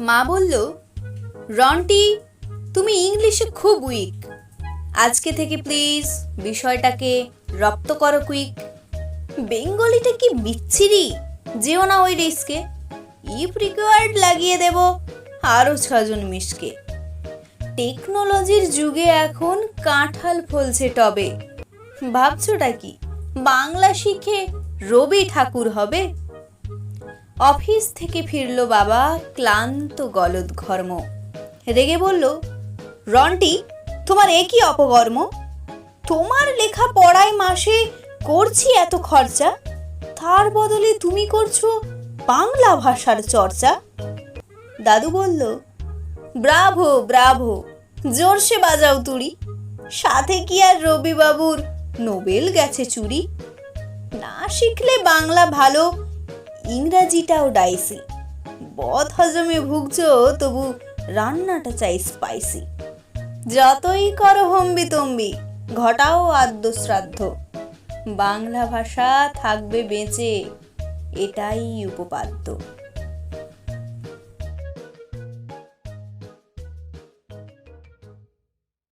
মা বলল, রন্টি, তুমি ইংলিশে খুব উইক আজকে থেকে প্লিজ বিষয়টাকে রপ্ত করো কুইক বেঙ্গলিটা কি বিচ্ছিরি? যেও না ওই রিস্কে। ইফ রিকোয়ার্ড লাগিয়ে দেব আরও ছজন মিসকে টেকনোলজির যুগে এখন কাঁঠাল ফলছে টবে। ভাবছোটা কি, বাংলা শিখে রবি ঠাকুর হবে? অফিস থেকে ফিরল বাবা ক্লান্ত গলদ ঘর্ম। রেগে বলল, রন্টি, তোমার এ কি অপকর্ম? তোমার লেখা পড়ায় মাসে করছি এত খরচা? তার বদলে তুমি করছ বাংলা ভাষার চর্চা? দাদু বলল, ব্রাভো ব্রাভো জোরসে বাজাও তুড়ি। সাথে কি আর রবিবাবুর নোবেল গেছে চুরি? না শিখলে বাংলা ভালো ইংরাজিটাও ডাইসি। বদ হজমে ভুগছ, তবু রান্নাটা চাই স্পাইসি যতই করো হম্বি তম্বি, ঘটাও আদ্যশ্রাদ্ধ। বাংলা ভাষা থাকবে বেঁচে, এটাই উপপাদ্য।